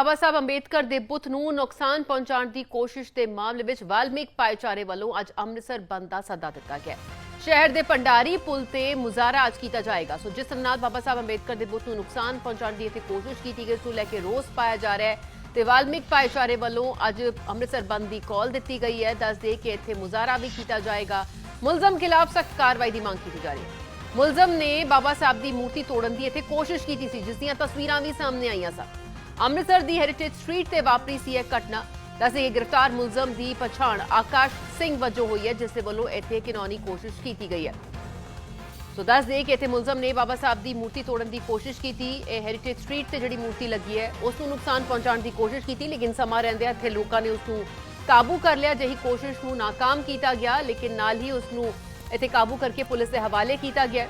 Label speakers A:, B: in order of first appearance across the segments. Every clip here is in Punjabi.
A: ਬਾਬਾ ਸਾਹਿਬ ਅੰਬੇਦਕਰ ਦੇ ਬੁੱਤ ਨੂੰ ਨੁਕਸਾਨ ਪਹੁੰਚਾਉਣ ਦੀ ਕੋਸ਼ਿਸ਼ ਦੇ ਮਾਮਲੇ ਵਿੱਚ ਵਾਲਮੀਕ ਭਾਈਚਾਰੇ ਵੱਲੋਂ ਅੱਜ ਅੰਮ੍ਰਿਤਸਰ ਬੰਦ ਦਾ ਸੱਦਾ ਦਿੱਤਾ ਗਿਆ ਸ਼ਹਿਰ ਦੇ ਪੰਡਾਰੀ ਪੁਲ ਤੇ ਮੁਜ਼ਾਹਰਾ ਅੱਜ ਕੀਤਾ ਜਾਏਗਾ। ਸੋ ਜਿਸ ਨਾਲ ਬਾਬਾ ਸਾਹਿਬ ਅੰਬੇਦਕਰ ਦੇ ਬੁੱਤ ਨੂੰ ਨੁਕਸਾਨ ਪਹੁੰਚਾਉਣ ਦੀ ਇੱਥੇ ਕੋਸ਼ਿਸ਼ ਕੀਤੀ ਗਈ, ਉਸ ਨੂੰ ਲੈ ਕੇ ਰੋਸ ਪਾਇਆ ਜਾ ਰਿਹਾ ਹੈ ਤੇ ਵਾਲਮੀਕ ਭਾਈਚਾਰੇ ਵੱਲੋਂ ਅੱਜ ਅੰਮ੍ਰਿਤਸਰ ਬੰਦ ਦੀ ਕਾਲ ਦਿੱਤੀ ਗਈ ਹੈ। ਦੱਸ ਦੇ ਕਿ ਇੱਥੇ ਮੁਜ਼ਾਹਰਾ ਵੀ ਕੀਤਾ ਜਾਏਗਾ। ਮੁਲਜ਼ਮ ਖਿਲਾਫ ਸਖਤ ਕਾਰਵਾਈ ਦੀ ਮੰਗ ਕੀਤੀ ਜਾ ਰਹੀ ਹੈ। ਮੁਲਜ਼ਮ ਨੇ ਬਾਬਾ ਸਾਹਿਬ ਦੀ ਮੂਰਤੀ ਤੋੜਨ ਦੀ ਇੱਥੇ ਕੋਸ਼ਿਸ਼ ਕੀਤੀ ਸੀ, ਜਿਸ ਦੀਆਂ ਤਸਵੀਰਾਂ ਵੀ ਸਾਹਮਣੇ ਆਈਆਂ ਸਨ। ਅੰਮ੍ਰਿਤਸਰ ਦੀ ਹੈਰੀਟੇਜ ਸਟਰੀਟ ਤੇ ਵਾਪਰੀ ਸੀ ਇਹ ਘਟਨਾ। ਦੱਸੇ ਇਹ ਗ੍ਰਿਫਤਾਰ ਮੁਲਜ਼ਮ ਦੀ ਪਛਾਣ ਆਕਾਸ਼ ਸਿੰਘ ਵਜੋਂ ਹੋਈ ਹੈ, ਜਿਸ ਦੇ ਵੱਲੋਂ ਇੱਥੇ ਕਿਨੌਨੀ ਕੋਸ਼ਿਸ਼ ਕੀਤੀ ਗਈ ਹੈ। ਸੋ ਦੱਸ ਦੇ ਕਿ ਇੱਥੇ ਮੁਲਜ਼ਮ ਨੇ ਬਾਬਾ ਸਾਹਿਬ ਦੀ ਮੂਰਤੀ ਤੋੜਨ ਦੀ ਕੋਸ਼ਿਸ਼ ਕੀਤੀ। ਇਹ ਹੈਰੀਟੇਜ ਸਟਰੀਟ ਤੇ ਜਿਹੜੀ ਮੂਰਤੀ ਲੱਗੀ ਹੈ, ਉਸ ਨੂੰ ਨੁਕਸਾਨ ਪਹੁੰਚਾਉਣ ਦੀ ਕੋਸ਼ਿਸ਼ ਕੀਤੀ, ਲੇਕਿਨ ਸਮਾਂ ਰਹਿੰਦਿਆਂ ਇੱਥੇ ਲੋਕਾਂ ਨੇ ਉਸ ਨੂੰ ਕਾਬੂ ਕਰ ਲਿਆ। ਜਿਹੀ ਕੋਸ਼ਿਸ਼ ਨੂੰ ਨਾਕਾਮ ਕੀਤਾ ਗਿਆ, ਲੇਕਿਨ ਨਾਲ ਹੀ ਉਸ ਨੂੰ ਇੱਥੇ ਕਾਬੂ ਕਰਕੇ ਪੁਲਿਸ ਦੇ ਹਵਾਲੇ ਕੀਤਾ ਗਿਆ।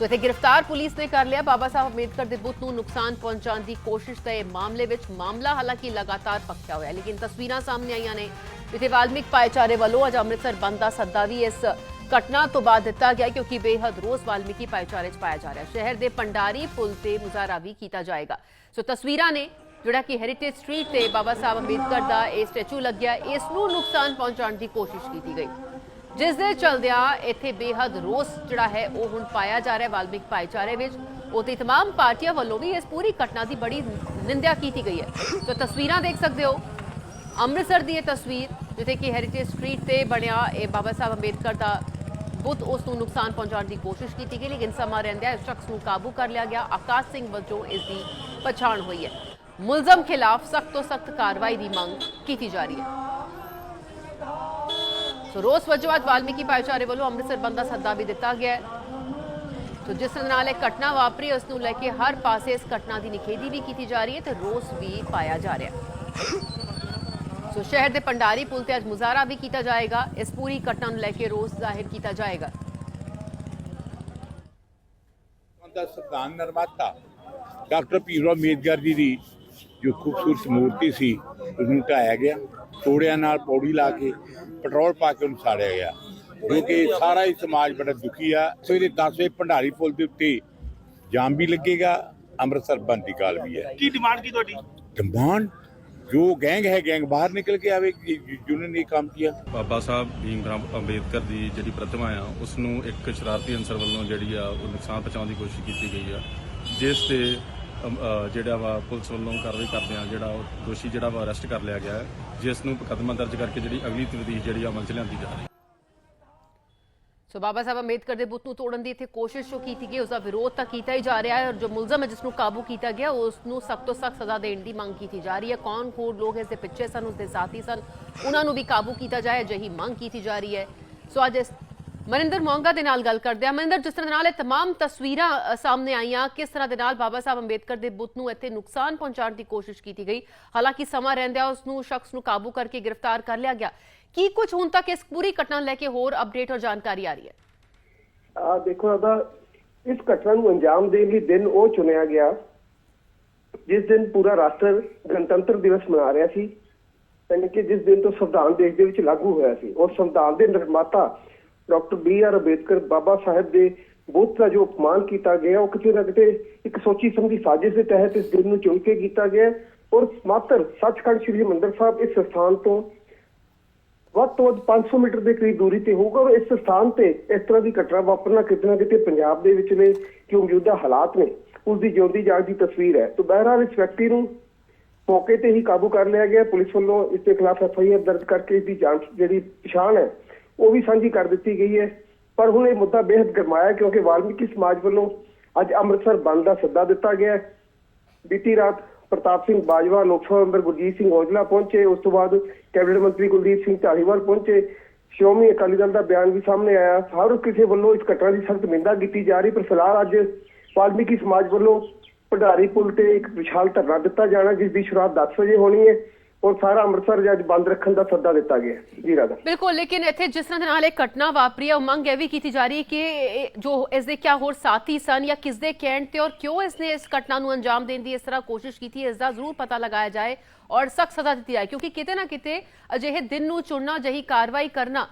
A: ਸੋ ਇੱਥੇ ਗ੍ਰਿਫਤਾਰ ਪੁਲਿਸ ਨੇ ਕਰ ਲਿਆ। ਬਾਬਾ ਸਾਹਿਬ ਅੰਬੇਦਕਰ ਦੇ ਬੁੱਤ ਨੂੰ ਨੁਕਸਾਨ ਪਹੁੰਚਾਉਣ ਦੀ ਕੋਸ਼ਿਸ਼ ਦੇ ਮਾਮਲੇ ਵਿੱਚ ਮਾਮਲਾ, ਹਾਲਾਂਕਿ ਲਗਾਤਾਰ ਪੱਕਿਆ ਹੋਇਆ ਲੇਕਿਨ ਤਸਵੀਰਾਂ ਸਾਹਮਣੇ ਆਈਆਂ ਨੇ। ਜਿੱਥੇ ਵਾਲਮੀਕ ਭਾਈਚਾਰੇ ਵੱਲੋਂ ਅੱਜ ਅੰਮ੍ਰਿਤਸਰ ਬੰਦ ਦਾ ਸੱਦਾ ਵੀ ਇਸ ਘਟਨਾ ਤੋਂ ਬਾਅਦ ਦਿੱਤਾ ਗਿਆ ਕਿਉਂਕਿ ਬੇਹੱਦ ਰੋਸ ਵਾਲਮੀਕੀ ਭਾਈਚਾਰੇ 'ਚ ਪਾਇਆ ਜਾ ਰਿਹਾ ਸ਼ਹਿਰ ਦੇ ਪੰਡਾਰੀ ਪੁਲ ਤੇ ਮੁਜ਼ਾਹਰਾ ਵੀ ਕੀਤਾ ਜਾਏਗਾ। ਸੋ ਤਸਵੀਰਾਂ ਨੇ ਜਿਹੜਾ ਕਿ ਹੈਰੀਟੇਜ ਸਟਰੀਟ ਤੇ ਬਾਬਾ ਸਾਹਿਬ ਅੰਬੇਦਕਰ ਦਾ ਇਹ ਸਟੈਚੂ ਲੱਗਿਆ। ਇਸ ਨੂੰ ਨੁਕਸਾਨ ਪਹੁੰਚਾਉਣ ਦੀ ਕੋਸ਼ਿਸ਼ ਕੀਤੀ ਗਈ। ਜਿਸ ਦੇ ਚਲਦਿਆਂ ਇੱਥੇ ਬੇਹੱਦ ਰੋਸ ਜਿਹੜਾ ਹੈ ਉਹ ਹੁਣ ਪਾਇਆ ਜਾ ਰਿਹਾ ਹੈ ਵਾਲਮੀਕ ਭਾਈਚਾਰੇ ਵਿੱਚ ਉਤੇ तमाम ਪਾਰਟੀਆਂ ਵੱਲੋਂ ਵੀ ਇਸ ਪੂਰੀ ਘਟਨਾ ਦੀ ਬੜੀ ਨਿੰਦਿਆ ਕੀਤੀ ਗਈ ਹੈ ਸੋ ਤਸਵੀਰਾਂ ਦੇਖ ਸਕਦੇ ਹੋ ਅੰਮ੍ਰਿਤਸਰ ਦੀ ਇਹ ਤਸਵੀਰ ਜਿੱਥੇ ਕਿ ਹੈਰੀਟੇਜ ਸਟਰੀਟ ਤੇ ਬਣਿਆ ਇਹ ਬਾਬਾ ਸਾਹਿਬ ਅੰਬੇਦਕਰ ਦਾ ਬੁੱਤ ਉਸ ਨੂੰ ਨੁਕਸਾਨ ਪਹੁੰਚਾਉਣ ਦੀ ਕੋਸ਼ਿਸ਼ ਕੀਤੀ ਗਈ ਲੇਕਿਨ ਸਮਾਂ ਰਹਿੰਦਿਆਂ ਇਸ ਸ਼ਖਸ ਨੂੰ ਕਾਬੂ ਕਰ ਲਿਆ ਗਿਆ ਆਕਾਸ਼ ਸਿੰਘ ਵਜੋਂ ਇਸ ਦੀ ਪਛਾਣ ਹੋਈ ਹੈ ਮੁਲਜ਼ਮ ਖਿਲਾਫ ਸਖਤ ਤੋਂ ਸਖਤ ਕਾਰਵਾਈ ਦੀ ਮੰਗ ਕੀਤੀ ਜਾ ਰਹੀ ਹੈ ਸੋ ਰੋਸ ਵਜੋਂ ਵਾਲਮੀਕੀ ਭਾਈਚਾਰੇ ਵੱਲੋਂ ਅੰਮ੍ਰਿਤਸਰ ਬੰਦ ਦਾ ਸੱਦਾ ਵੀ ਦਿੱਤਾ ਗਿਆ ਹੈ। ਸੋ ਜਿਸ ਨਾਲ ਇਹ ਘਟਨਾ ਵਾਪਰੀ, ਉਸ ਨੂੰ ਲੈ ਕੇ ਹਰ ਪਾਸੇ ਇਸ ਘਟਨਾ ਦੀ ਨਿਖੇਧੀ ਵੀ ਕੀਤੀ ਜਾ ਰਹੀ ਹੈ ਤੇ ਰੋਸ ਵੀ ਪਾਇਆ ਜਾ ਰਿਹਾ ਸੋ ਸ਼ਹਿਰ ਦੇ ਪੰਡਾਰੀ ਪੁਲ ਤੇ ਅੱਜ ਮੁਜ਼ਾਹਰਾ ਵੀ ਕੀਤਾ ਜਾਏਗਾ। ਇਸ ਪੂਰੀ ਘਟਨਾ ਨੂੰ ਲੈ ਕੇ ਰੋਸ ਜ਼ਾਹਿਰ ਕੀਤਾ ਜਾਏਗਾ।
B: ਦਾ ਸੰਵਿਧਾਨ ਨਿਰਮਾਤਾ ਡਾਕਟਰ ਭੀਮਰਾਓ ਅੰਬੇਦਕਰ ਜੀ ਦੀ ਜੋ ਖੂਬਸੂਰਤ ਮੂਰਤੀ ਸੀ ਉਸ ਨੂੰ ਢਾਇਆ ਗਿਆ। ਤੋੜਿਆਂ ਨਾਲ ਪੌੜੀ ਲਾ ਕੇ ਪੈਟਰੋਲ ਪਾ ਕੇ ਉਹਨੂੰ ਸਾੜਿਆ ਗਿਆ। ਕਿਉਂਕਿ ਸਾਰਾ ਹੀ ਸਮਾਜ ਬੜਾ ਦੁਖੀ ਆ। ਸੋ ਇਹਦੇ 10 ਵਜੇ ਭੰਡਾਰੀ ਪੁਲ ਦੇ ਉੱਤੇ ਜਾਮ ਵੀ ਲੱਗੇਗਾ। ਅੰਮ੍ਰਿਤਸਰ ਬੰਦ ਦੀ ਕਾਲ ਵੀ ਹੈ।
C: ਕੀ ਡਿਮਾਂਡ ਕੀ ਤੁਹਾਡੀ?
B: ਡਿਮਾਂਡ ਜੋ ਗੈਂਗ ਹੈ ਗੈਂਗ ਬਾਹਰ ਨਿਕਲ ਕੇ ਆਵੇ ਜਿਨ੍ਹਾਂ ਨੇ ਕੰਮ ਕੀਤਾ
D: ਬਾਬਾ ਸਾਹਿਬ ਭੀਮ ਰਾਓ ਅੰਬੇਦਕਰ ਦੀ ਜਿਹੜੀ ਪ੍ਰਤਿਮਾ ਆ ਉਸ ਨੂੰ ਇੱਕ ਸ਼ਰਾਰਤੀ ਅੰਸਰ ਵੱਲੋਂ ਜਿਹੜੀ ਆ ਉਹ ਨੁਕਸਾਨ ਪਹੁੰਚਾਉਣ ਦੀ ਕੋਸ਼ਿਸ਼ ਕੀਤੀ ਗਈ ਆ। ਜਿਸ ਤੇ ਜਿਹੜਾ ਵਾ ਪੁਲਿਸ ਵੱਲੋਂ ਕਾਰਵਾਈ ਕਰਦੇ ਆ, ਜਿਹੜਾ ਉਹ ਦੋਸ਼ੀ ਜਿਹੜਾ ਵਾ ਅਰੈਸਟ ਕਰ ਲਿਆ ਗਿਆ ਹੈ, ਜਿਸ ਨੂੰ ਮੁਕੱਦਮਾ ਦਰਜ ਕਰਕੇ ਜਿਹੜੀ ਅਗਲੀ ਤਫਤੀਸ਼ ਜਿਹੜੀ ਅਮਲ ਚ ਲਿਆਂਦੀ ਜਾ ਰਹੀ ਹੈ।
A: ਸੋ ਬਾਬਾ ਸਾਹਿਬ ਅੰਬੇਦਕਰ ਦੇ ਬੁੱਤ ਨੂੰ ਤੋੜਨ ਦੀ ਇੱਥੇ ਕੋਸ਼ਿਸ਼ ਜੋ ਕੀਤੀ ਗਈ ਉਸ ਦਾ ਵਿਰੋਧ ਤਾਂ ਕੀਤਾ ਹੀ ਜਾ ਰਿਹਾ ਹੈ ਔਰ ਜੋ ਮੁਲਜ਼ਮ ਹੈ, ਜਿਸ ਨੂੰ ਕਾਬੂ ਕੀਤਾ ਗਿਆ ਉਸ ਨੂੰ ਸਖਤ ਤੋਂ ਸਖਤ ਸਜ਼ਾ ਦੇਣ ਦੀ ਮੰਗ ਕੀਤੀ ਜਾ ਰਹੀ ਹੈ। ਕੌਣ ਕੋਡ ਲੋਕ ਇਸ ਦੇ ਪਿੱਛੇ ਸਨ ਉਸ ਦੇ ਸਾਥੀ ਸਨ, ਉਹਨਾਂ ਨੂੰ ਵੀ ਕਾਬੂ ਕੀਤਾ ਜਾਏ, ਅਜਿਹੀ ਮੰਗ ਕੀਤੀ ਜਾ ਰਹੀ ਹੈ। ਸੋ ਅੱਜ ਮਨਿੰਦਰ ਮੋਂਗਾ ਦੇ ਨਾਲ ਗੱਲ ਕਰਦੇ ਹਾਂ ਮਨਿੰਦਰ ਜਿਸ ਤਰ੍ਹਾਂ ਦੇ ਨਾਲ ਇਹ तमाम ਤਸਵੀਰਾਂ ਅ, ਸਾਹਮਣੇ ਆਈਆਂ ਕਿਸ ਤਰ੍ਹਾਂ ਦੇ ਨਾਲ ਬਾਬਾ ਸਾਹਿਬ ਅੰਬੇਦਕਰ ਦੇ ਬੁੱਤ ਨੂੰ ਇੱਥੇ ਨੁਕਸਾਨ ਪਹੁੰਚਾਉਣ ਦੀ ਕੋਸ਼ਿਸ਼ ਕੀਤੀ ਗਈ ਹਾਲਾਂਕਿ ਸਮਾਂ ਰਹਿੰਦਿਆਂ ਉਸ ਨੂੰ ਸ਼ਖਸ ਨੂੰ ਕਾਬੂ ਕਰਕੇ ਗ੍ਰਿਫਤਾਰ ਕਰ ਲਿਆ ਗਿਆ ਕੀ ਕੁਝ ਹੁਣ ਤੱਕ ਇਸ ਪੂਰੀ ਘਟਨਾ ਨੂੰ ਲੈ ਕੇ ਹੋਰ ਅਪਡੇਟ ਔਰ ਜਾਣਕਾਰੀ ਆ ਰਹੀ ਹੈ
E: ਆ ਦੇਖੋ ਅਦਾ ਇਸ ਘਟਨਾ ਨੂੰ ਅੰਜਾਮ ਦੇਣ ਲਈ ਦਿਨ ਉਹ ਚੁਣਿਆ ਗਿਆ ਜਿਸ ਦਿਨ ਪੂਰਾ ਰਾਸ਼ਟਰ ਗਣਤੰਤਰ ਦਿਵਸ ਮਨਾ ਰਿਹਾ ਸੀ ਯਾਨੀ ਕਿ ਜਿਸ ਦਿਨ ਤੋਂ ਸੰਵਿਧਾਨ ਦੇਸ਼ ਦੇ ਵਿੱਚ ਲਾਗੂ ਹੋਇਆ ਸੀ ਔਰ ਸੰਵਿਧਾਨ ਦੇ ਨਿਰਮਾਤਾ doctor B R Ambedkar Baba Sahib ਦੇ ਬੁੱਤ ਦਾ ਜੋ ਅਪਮਾਨ ਕੀਤਾ ਗਿਆ, ਉਹ ਕਿਤੇ ਨਾ ਕਿਤੇ ਇੱਕ ਸੋਚੀ ਸਮਝੀ ਸਾਜ਼ਿਸ਼ ਦੇ ਤਹਿਤ ਇਸ ਦਿਨ ਨੂੰ ਚੁਣ ਕੇ ਕੀਤਾ ਗਿਆ ਔਰ ਮਾਤਰ ਸੱਚਖੰਡ ਸ੍ਰੀ ਹਰਿਮੰਦਰ ਸਾਹਿਬ ਇਸ ਸਥਾਨ ਤੋਂ ਵੱਧ ਤੋਂ ਵੱਧ 500 ਮੀਟਰ ਦੇ ਕਰੀਬ ਦੂਰੀ ਤੇ ਹੋਊਗਾ ਔਰ ਇਸ ਸਥਾਨ ਤੇ ਇਸ ਤਰ੍ਹਾਂ ਦੀ ਘਟਨਾ ਵਾਪਰਨਾ ਕਿਤੇ ਨਾ ਕਿਤੇ ਪੰਜਾਬ ਦੇ ਵਿੱਚ ਨੇ ਜੋ ਮੌਜੂਦਾ ਹਾਲਾਤ ਨੇ ਉਸ ਦੀ ਜਿਉਂਦੀ ਜਾਗਦੀ ਤਸਵੀਰ ਹੈ। ਤੋਂ ਬਹਿਰਹਾਲ ਇਸ ਵਿਅਕਤੀ ਨੂੰ ਮੌਕੇ ਤੇ ਹੀ ਕਾਬੂ ਕਰ ਲਿਆ ਗਿਆ। ਪੁਲਿਸ ਵੱਲੋਂ ਇਸ ਦੇ ਖਿਲਾਫ ਐਫ ਆਈ ਆਰ ਦਰਜ ਕਰਕੇ ਇਸ ਦੀ ਜਾਂਚ ਜਿਹੜੀ ਪਛਾਣ ਹੈ ਉਹ ਵੀ ਸਾਂਝੀ ਕਰ ਦਿੱਤੀ ਗਈ ਹੈ। ਪਰ ਹੁਣ ਇਹ ਮੁੱਦਾ ਬੇहद ਗਰਮਾਇਆ ਕਿਉਂਕਿ ਵਾਲਮੀਕੀ ਸਮਾਜ ਵੱਲੋਂ ਅੱਜ ਅੰਮ੍ਰਿਤਸਰ ਬੰਦ ਦਾ ਸੱਦਾ ਦਿੱਤਾ ਗਿਆ ਹੈ। ਬੀਤੀ ਰਾਤ ਪ੍ਰਤਾਪ ਸਿੰਘ ਬਾਜਵਾ, ਲੋਕ ਸਭਾ ਮੈਂਬਰ ਗੁਰਜੀਤ ਸਿੰਘ ਔਜਲਾ ਪਹੁੰਚੇ। ਉਸ ਤੋਂ ਬਾਅਦ ਕੈਬਨਿਟ ਮੰਤਰੀ ਕੁਲਦੀਪ ਸਿੰਘ ਢਾਲੀਵਾਲ ਪਹੁੰਚੇ। ਸ਼੍ਰੋਮਣੀ ਅਕਾਲੀ ਦਲ ਦਾ ਬਿਆਨ ਵੀ ਸਾਹਮਣੇ ਆਇਆ। ਹਰ ਕਿਸੇ ਵੱਲੋਂ ਇਸ ਘਟਨਾ ਦੀ ਸਖਤ ਨਿੰਦਾ ਕੀਤੀ ਜਾ ਰਹੀ, ਪਰ ਫਿਲਹਾਲ ਅੱਜ ਵਾਲਮੀਕੀ ਸਮਾਜ ਵੱਲੋਂ ਭੰਡਾਰੀ ਪੁਲ ਤੇ ਇੱਕ ਵਿਸ਼ਾਲ ਧਰਨਾ ਦਿੱਤਾ ਜਾਣਾ, ਜਿਸ ਦੀ ਸ਼ੁਰੂਆਤ 10 ਵਜੇ ਹੋਣੀ ਹੈ। ਔਰ ਸਾਰਾ ਅੰਮ੍ਰਿਤਸਰ ਅੱਜ ਬੰਦ ਰੱਖਣ ਦਾ ਸੱਦਾ ਦਿੱਤਾ ਗਿਆ ਜੀ ਰਾਧਾ
A: ਬਿਲਕੁਲ, ਲੇਕਿਨ ਇੱਥੇ ਜਿਸ ਤਰ੍ਹਾਂ ਦੇ ਨਾਲ ਇਹ ਘਟਨਾ ਵਾਪਰੀ ਹੈ ਉਹ ਇਹ ਵੀ ਕੀਤੀ ਜਾ ਰਹੀ ਹੈ ਕਿ ਜੋ ਇਸ ਦੇ ਕਿਆ ਹੋਰ ਸਾਥੀ ਸਨ ਜਾਂ ਕਿਸ ਦੇ ਕਹਿਣ ਤੇ ਔਰ ਕਿਉਂ ਇਸ ਨੇ ਇਸ ਘਟਨਾ ਨੂੰ ਅੰਜਾਮ ਦੇਣ ਦੀ ਇਸ ਤਰ੍ਹਾਂ ਕੋਸ਼ਿਸ਼ ਕੀਤੀ ਹੈ ਇਸ ਦਾ ਜ਼ਰੂਰ ਪਤਾ ਲਗਾਇਆ ਜਾਏ ਔਰ ਸਖਤ ਸਜ਼ਾ ਦਿੱਤੀ ਜਾਏ, ਕਿਉਂਕਿ ਕਿਤੇ ਨਾ ਕਿਤੇ ਅਜਿਹੇ ਦਿਨ ਨੂੰ ਚੁਣਨਾ, ਅਜਿਹੀ ਕਾਰਵਾਈ ਕਰਨਾ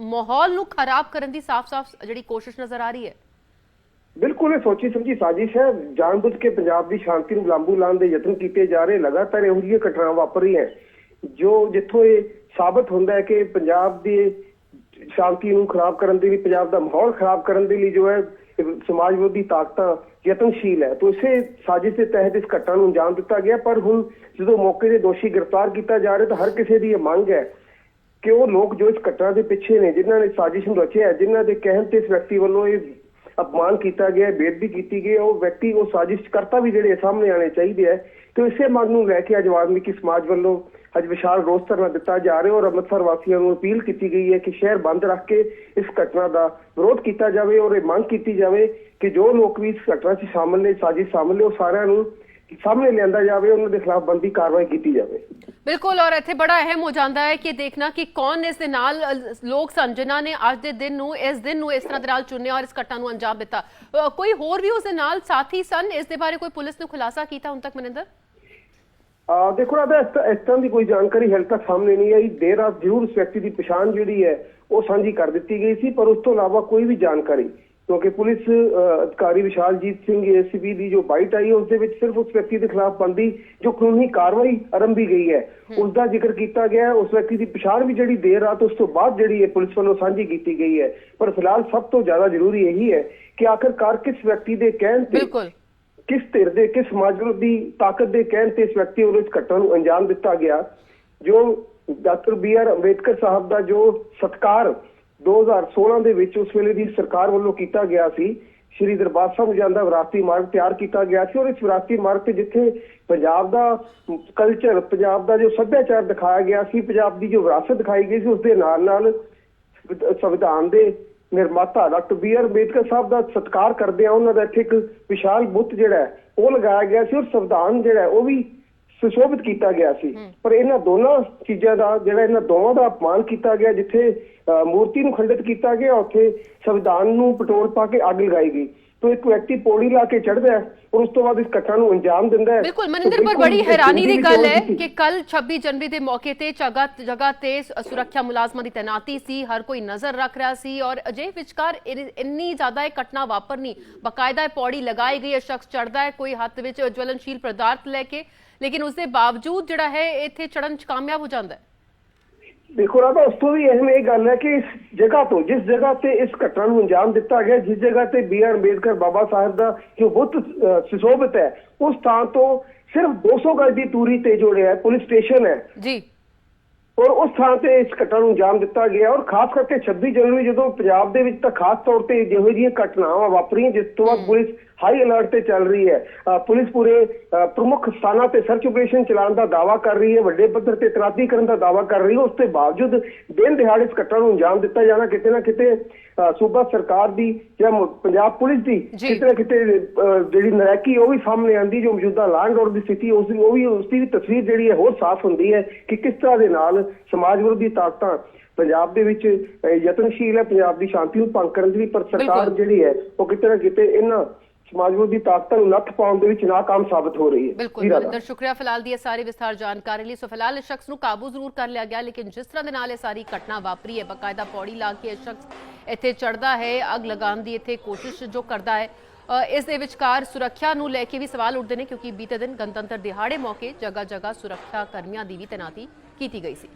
A: ਮਾਹੌਲ ਨੂੰ ਖਰਾਬ ਕਰਨ ਦੀ ਸਾਫ਼-ਸਾਫ਼ ਜਿਹੜੀ ਕੋਸ਼ਿਸ਼ ਨਜ਼ਰ ਆ ਰਹੀ ਹੈ।
E: ਬਿਲਕੁਲ ਇਹ ਸੋਚੀ ਸਮਝੀ ਸਾਜ਼ਿਸ਼ ਹੈ। ਜਾਣਬੁੱਝ ਕੇ ਪੰਜਾਬ ਦੀ ਸ਼ਾਂਤੀ ਨੂੰ ਲਾਂਬੂ ਲਾਉਣ ਦੇ ਯਤਨ ਕੀਤੇ ਜਾ ਰਹੇ। ਲਗਾਤਾਰ ਇਹੋ ਜਿਹੀਆਂ ਘਟਨਾਵਾਂ ਵਾਪਰ ਰਹੀਆਂ ਜੋ ਜਿੱਥੋਂ ਇਹ ਸਾਬਤ ਹੁੰਦਾ ਹੈ ਕਿ ਪੰਜਾਬ ਦੀ ਸ਼ਾਂਤੀ ਨੂੰ ਖਰਾਬ ਕਰਨ ਦੇ ਲਈ ਪੰਜਾਬ ਦਾ ਮਾਹੌਲ ਖਰਾਬ ਕਰਨ ਦੇ ਲਈ ਜੋ ਹੈ ਸਮਾਜ ਵਿਰੋਧੀ ਤਾਕਤਾਂ ਯਤਨਸ਼ੀਲ ਹੈ। ਤੋਂ ਇਸੇ ਸਾਜ਼ਿਸ਼ ਦੇ ਤਹਿਤ ਇਸ ਘਟਨਾ ਨੂੰ ਅੰਜਾਮ ਦਿੱਤਾ ਗਿਆ। ਪਰ ਹੁਣ ਜਦੋਂ ਮੌਕੇ ਦੇ ਦੋਸ਼ੀ ਗ੍ਰਿਫਤਾਰ ਕੀਤਾ ਜਾ ਰਿਹਾ ਤਾਂ ਹਰ ਕਿਸੇ ਦੀ ਇਹ ਮੰਗ ਹੈ ਕਿ ਉਹ ਲੋਕ ਜੋ ਇਸ ਘਟਨਾ ਦੇ ਪਿੱਛੇ ਨੇ ਜਿਨ੍ਹਾਂ ਨੇ ਸਾਜ਼ਿਸ਼ ਨੂੰ ਰਚਿਆ ਹੈ, ਜਿਨ੍ਹਾਂ ਦੇ ਕਹਿਣ ਤੇ ਇਸ ਵਿਅਕਤੀ ਵੱਲੋਂ ਇਹ ਅਪਮਾਨ ਕੀਤਾ ਗਿਆ ਹੈ, ਬੇਇੱਜ਼ਤੀ ਕੀਤੀ ਗਈ ਹੈ, ਉਹ ਵਿਅਕਤੀ ਉਹ ਸਾਜ਼ਿਸ਼ ਕਰਤਾ ਵੀ ਜਿਹੜੇ ਸਾਹਮਣੇ ਆਣੇ ਚਾਹੀਦੇ ਹੈ ਤੇ ਇਸੇ ਮੰਗ ਨੂੰ ਲੈ ਕੇ ਅੱਜ ਵਾਲਮੀਕੀ ਸਮਾਜ ਵੱਲੋਂ ਅੱਜ ਵਿਸ਼ਾਲ ਰੋਸ ਧਰਨਾ ਦਿੱਤਾ ਜਾ ਰਿਹਾ ਔਰ ਅੰਮ੍ਰਿਤਸਰ ਵਾਸੀਆਂ ਨੂੰ ਅਪੀਲ ਕੀਤੀ ਗਈ ਹੈ ਕਿ ਸ਼ਹਿਰ ਬੰਦ ਰੱਖ ਕੇ ਇਸ ਘਟਨਾ ਦਾ ਵਿਰੋਧ ਕੀਤਾ ਜਾਵੇ ਔਰ ਇਹ ਮੰਗ ਕੀਤੀ ਜਾਵੇ ਕਿ ਜੋ ਲੋਕ ਵੀ ਇਸ ਘਟਨਾ 'ਚ ਸ਼ਾਮਲ ਨੇ ਸਾਜ਼ਿਸ਼ ਸ਼ਾਮਲ ਨੇ ਉਹ ਸਾਰਿਆਂ ਨੂੰ ਸਾਹਮਣੇ ਲਿਆਂਦਾ ਜਾਵੇ ਉਹਨਾਂ ਦੇ ਖਿਲਾਫ ਬੰਦੀ ਕਾਰਵਾਈ ਕੀਤੀ ਜਾਵੇ।
A: ਬਿਲਕੁਲ ਔਰ ਇੱਥੇ ਬੜਾ ਅਹਿਮ ਹੋ ਜਾਂਦਾ ਹੈ ਕਿ ਦੇਖਣਾ ਕਿ ਕੌਣ ਇਸ ਦੇ ਨਾਲ ਲੋਕ ਸਨ ਜਿਨ੍ਹਾਂ ਨੇ ਅੱਜ ਦੇ ਦਿਨ ਨੂੰ ਇਸ ਦਿਨ ਨੂੰ ਇਸ ਤਰ੍ਹਾਂ ਦੇ ਨਾਲ ਚੁਣਿਆ ਔਰ ਇਸ ਘਟਨਾ ਨੂੰ ਅੰਜਾਮ ਦਿੱਤਾ। ਕੋਈ ਹੋਰ ਵੀ ਉਸ ਦੇ ਨਾਲ ਸਾਥੀ ਸਨ? ਇਸ ਦੇ ਬਾਰੇ ਕੋਈ ਪੁਲਿਸ ਨੇ ਖੁਲਾਸਾ ਕੀਤਾ ਹੁਣ ਤੱਕ ਮਨਿੰਦਰ?
E: ਆ ਦੇਖੋ ਰਾਦਾ ਇਸ ਤਰ੍ਹਾਂ- ਇਸ ਤਰ੍ਹਾਂ ਦੀ ਕੋਈ ਜਾਣਕਾਰੀ ਹਾਲੇ ਤੱਕ ਸਾਹਮਣੇ ਨਹੀਂ ਆਈ। ਦੇਰ ਰਾਤ ਜ਼ਰੂਰ ਇਸ ਵਿਅਕਤੀ ਦੀ ਪਛਾਣ ਜਿਹੜੀ ਹੈ ਉਹ ਸਾਂਝੀ ਕਰ ਦਿੱਤੀ ਗਈ ਸੀ ਪਰ ਉਸ ਤੋਂ ਇਲਾਵਾ ਕੋਈ ਵੀ ਜਾਣਕਾਰੀ ਕਿਉਂਕਿ ਪੁਲਿਸ ਅਧਿਕਾਰੀ ਵਿਸ਼ਾਲਜੀਤ ਸਿੰਘ ਏਸੀਬੀ ਦੀ ਜੋ ਬਾਈਟ ਆਈ ਉਸ ਦੇ ਵਿੱਚ ਸਿਰਫ ਉਸ ਵਿਅਕਤੀ ਦੇ ਖਿਲਾਫ ਬੰਦੀ ਜੋ ਕਾਨੂੰਨੀ ਕਾਰਵਾਈ ਆਰੰਭੀ ਗਈ ਹੈ। ਉਸ ਦਾ ਜ਼ਿਕਰ ਕੀਤਾ ਗਿਆ। ਉਸ ਵਿਅਕਤੀ ਦੀ ਪਛਾਣ ਵੀ ਜਿਹੜੀ ਦੇਰ ਰਾਤ ਉਸ ਤੋਂ ਬਾਅਦ ਜਿਹੜੀ ਹੈ ਪੁਲਿਸ ਵੱਲੋਂ ਸਾਂਝੀ ਕੀਤੀ ਗਈ ਹੈ। ਪਰ ਫਿਲਹਾਲ ਸਭ ਤੋਂ ਜ਼ਿਆਦਾ ਜ਼ਰੂਰੀ ਇਹੀ ਹੈ ਕਿ ਆਖਰਕਾਰ ਕਿਸ ਵਿਅਕਤੀ ਦੇ ਕਹਿਣ ਤੇ
A: ਬਿਲਕੁਲ।
E: ਕਿਸ ਧਿਰ ਦੇ ਕਿਸ ਸਮਾਜ ਵਿਰੋਧੀ ਤਾਕਤ ਦੇ ਕਹਿਣ ਤੇ ਇਸ ਵਿਅਕਤੀ ਵੱਲੋਂ ਇਸ ਘਟਨਾ ਨੂੰ ਅੰਜਾਮ ਦਿੱਤਾ ਗਿਆ ਜੋ doctor B R Ambedkar Sahib ਦਾ ਜੋ ਸਤਕਾਰ 2016 ਦੇ ਵਿੱਚ ਉਸ ਵੇਲੇ ਦੀ ਸਰਕਾਰ ਵੱਲੋਂ ਕੀਤਾ ਗਿਆ ਸੀ ਸ਼੍ਰੀ ਦਰਬਾਰ ਸਾਹਿਬ ਜਾਣ ਦਾ ਵਿਰਾਸਤੀ ਮਾਰਗ ਤਿਆਰ ਕੀਤਾ ਗਿਆ ਸੀ ਔਰ ਇਸ ਵਿਰਾਸਤੀ ਮਾਰਗ ਤੇ ਜਿੱਥੇ ਪੰਜਾਬ ਦਾ ਕਲਚਰ ਪੰਜਾਬ ਦਾ ਜੋ ਸੱਭਿਆਚਾਰ ਦਿਖਾਇਆ ਗਿਆ ਸੀ ਪੰਜਾਬ ਦੀ ਜੋ ਵਿਰਾਸਤ ਦਿਖਾਈ ਗਈ ਸੀ ਉਸ ਦੇ ਨਾਲ ਨਾਲ ਸੰਵਿਧਾਨ ਦੇ ਨਿਰਮਾਤਾ doctor B R Ambedkar Sahib ਦਾ ਸਤਿਕਾਰ ਕਰਦੇ ਆ ਉਹਨਾਂ ਦਾ ਇੱਥੇ ਇੱਕ ਵਿਸ਼ਾਲ ਬੁੱਤ ਜਿਹੜਾ ਹੈ, ਉਹ ਲਗਾਇਆ ਗਿਆ ਸੀ ਔਰ ਸੰਵਿਧਾਨ ਜਿਹੜਾ ਉਹ ਵੀ ਸੁਸ਼ੋਭਿਤ ਕੀਤਾ ਗਿਆ ਸੀ। ਪਰ ਇਹਨਾਂ ਦੋਨਾਂ ਚੀਜ਼ਾਂ ਦਾ ਜਿਹੜਾ ਇਹਨਾਂ ਦੋਵਾਂ ਦਾ ਅਪਮਾਨ ਕੀਤਾ ਗਿਆ ਜਿੱਥੇ ਮੂਰਤੀ ਨੂੰ ਖੰਡਿਤ ਕੀਤਾ ਗਿਆ ਉੱਥੇ ਸੰਵਿਧਾਨ ਨੂੰ ਪਟੋਲ ਪਾ ਕੇ ਅੱਗ ਲਗਾਈ ਗਈ। ਤੋਂ ਇੱਕ ਵਿਅਕਤੀ ਪੌੜੀ ਲਾ ਕੇ ਚੜ੍ਹਦਾ ਹੈ ਔਰ ਉਸ ਤੋਂ ਬਾਅਦ ਇਸ ਘਟਨਾ ਨੂੰ ਅੰਜਾਮ ਦਿੰਦਾ ਹੈ
A: ਬਿਲਕੁਲ ਮਨਿੰਦਰ ਪਰ ਬੜੀ ਹੈਰਾਨੀ ਦੀ ਗੱਲ ਹੈ। ਕਿ ਕੱਲ 26 ਜਨਵਰੀ ਦੇ ਮੌਕੇ ਤੇ ਜਗ੍ਹਾ ਜਗ੍ਹਾ ਤੇ ਸੁਰੱਖਿਆ ਮੁਲਾਜ਼ਮਾਂ ਦੀ ਤੈਨਾਤੀ ਸੀ ਹਰ ਕੋਈ ਨਜ਼ਰ ਰੱਖ ਰਿਹਾ ਸੀ ਔਰ ਅਜੇ ਵਿਚਕਾਰ ਇਨ- ਜ਼ਿਆਦਾ ਇਹ ਘਟਨਾ ਵਾਪਰਨੀ ਬਕਾਇਦਾ ਪੌੜੀ ਲਗਾਈ ਗਈ ਹੈ ਸ਼ਖਸ ਚੜਦਾ ਹੈ ਕੋਈ ਹੱਥ ਵਿੱਚ ਜਵਲਨਸ਼ੀਲ ਪਦਾਰਥ ਲੈ ਕੇ ਲੇਕਿਨ ਉਸ ਦੇ ਬਾਵਜੂਦ ਜਿਹੜਾ ਹੈ ਇੱਥੇ ਚੜਨ ਚ ਕਾਮਯਾਬ ਹੋ ਜਾਂਦਾ ਹੈ
E: ਦੇਖੋ ਰਾਦਾ ਉਸ ਤੋਂ ਵੀ ਅਹਿਮ ਇਹ ਗੱਲ ਹੈ ਕਿ ਇਸ ਜਗ੍ਹਾ ਤੋਂ ਜਿਸ ਜਗ੍ਹਾ ਤੇ ਇਸ ਘਟਨਾ ਨੂੰ ਅੰਜਾਮ ਦਿੱਤਾ ਗਿਆ ਜਿਸ ਜਗ੍ਹਾ ਤੇ ਬੀ ਆਰ ਅੰਬੇਦਕਰ ਬਾਬਾ ਸਾਹਿਬ ਦਾ ਜੋ ਬੁੱਤ ਸੁਸ਼ੋਭਿਤ ਹੈ ਉਸ ਥਾਂ ਤੋਂ ਸਿਰਫ 200 ਗਜ ਦੀ ਦੂਰੀ ਤੇ ਜੋੜਿਆ ਹੈ ਪੁਲਿਸ ਸਟੇਸ਼ਨ ਹੈ।
A: ਜੀ।
E: ਔਰ ਉਸ ਥਾਂ ਤੇ ਇਸ ਘਟਨਾ ਨੂੰ ਅੰਜਾਮ ਦਿੱਤਾ ਗਿਆ ਔਰ ਖਾਸ ਕਰਕੇ 26 ਜਨਵਰੀ ਜਦੋਂ ਪੰਜਾਬ ਦੇ ਵਿੱਚ ਤਾਂ ਖਾਸ ਤੌਰ ਤੇ ਜਿਹੋ ਜਿਹੀਆਂ ਘਟਨਾਵਾਂ ਵਾਪਰੀਆਂ ਜਿਸ ਤੋਂ ਬਾਅਦ ਪੁਲਿਸ ਹਾਈ ਅਲਰਟ ਤੇ ਚੱਲ ਰਹੀ ਹੈ ਪੁਲਿਸ ਪੂਰੇ ਪ੍ਰਮੁੱਖ ਸਥਾਨਾਂ ਤੇ ਸਰਚ ਆਪਰੇਸ਼ਨ ਚਲਾਉਣ ਦਾ ਦਾਵਾ ਕਰ ਰਹੀ ਹੈ ਵੱਡੇ ਪੱਧਰ ਤੇ ਤਰਾਤੀ ਕਰਨ ਦਾ ਦਾਵਾ ਕਰ ਰਹੀ ਹੈ ਉਸ ਦੇ ਬਾਵਜੂਦ ਦਿਨ ਦਿਹਾੜੇ ਇਸ ਘਟਨਾ ਨੂੰ ਅੰਜਾਮ ਦਿੱਤਾ ਜਾਣਾ ਕਿਤੇ ਨਾ ਕਿਤੇ ਸੂਬਾ ਸਰਕਾਰ ਦੀ ਜਾਂ ਪੰਜਾਬ ਪੁਲਿਸ ਦੀ। ਕਿਤੇ ਨਾ ਕਿਤੇ ਜਿਹੜੀ ਨਰੈਕੀ ਉਹ ਵੀ ਸਾਹਮਣੇ ਆਂਦੀ ਜੋ ਮੌਜੂਦਾ ਐਂਡ ਆਰਡਰ ਦੀ ਸਥਿਤੀ ਉਸ ਦੀ ਉਹ ਵੀ ਉਸ ਦੀ ਤਸਵੀਰ ਜਿਹੜੀ ਹੈ ਹੋਰ ਸਾਫ਼ ਹੁੰਦੀ ਹੈ ਕਿ ਕਿਸ ਤਰ੍ਹਾਂ ਦੇ ਨਾਲ ਸਮਾਜ ਵਿਰੋਧੀ ਤਾਕਤਾਂ ਪੰਜਾਬ ਦੇ ਵਿੱਚ ਯਤਨਸ਼ੀਲ ਹੈ ਪੰਜਾਬ ਦੀ ਸ਼ਾਂਤੀ ਨੂੰ ਭੰਗ ਕਰਨ ਦੀ ਪਰ ਸਰਕਾਰ। ਜਿਹੜੀ ਹੈ ਉਹ ਕਿਤੇ ਨਾ ਕਿਤੇ ਇਹਨਾਂ ਸਮਾਜ ਵਿਰੋਧੀ ਤਾਕਤਾਂ ਨੂੰ ਨੱਥ ਪਾਉਣ ਦੇ ਵਿੱਚ ਨਾਕਾਮ ਸਾਬਤ ਹੋ ਰਹੀ ਹੈ।
A: ਬਿਲਕੁਲ। ਮਨਿੰਦਰ ਸ਼ੁਕਰੀਆ ਫਿਲਹਾਲ ਦੀ ਇਹ ਸਾਰੀ ਵਿਸਥਾਰ ਜਾਣਕਾਰੀ ਲਈ। ਸੋ ਫਿਲਹਾਲ ਇਸ ਸ਼ਖਸ ਨੂੰ ਕਾਬੂ ਜ਼ਰੂਰ ਕਰ ਲਿਆ ਗਿਆ ਲੇਕਿਨ ਜਿਸ ਤਰ੍ਹਾਂ ਦੇ ਨਾਲ ਇਹ ਸਾਰੀ ਘਟਨਾ ਵਾਪਰੀ ਹੈ ਬਕਾਇਦਾ ਪੌੜੀ ਲਾ ਕੇ ਇਹ ਸ਼ਖਸ ਇੱਥੇ ਚੜਦਾ ਹੈ ਅੱਗ ਲਗਾਉਣ ਦੀ ਇੱਥੇ ਕੋਸ਼ਿਸ਼ ਜੋ ਕਰਦਾ ਹੈ ਇਸ ਦੇ ਵਿਚਕਾਰ ਸੁਰੱਖਿਆ ਨੂੰ ਲੈ ਕੇ ਵੀ ਸਵਾਲ ਉੱਠਦੇ ਨੇ ਕਿਉਂਕਿ ਬੀਤੇ ਦਿਨ ਗਣਤੰਤਰ ਦਿਹਾੜੇ ਮੌਕੇ ਜਗ੍ਹਾ ਜਗ੍ਹਾ ਸੁਰੱਖਿਆ ਕਰਮੀਆਂ ਦੀ ਵੀ ਤੈਨਾਤੀ ਕੀਤੀ ਗਈ ਸੀ।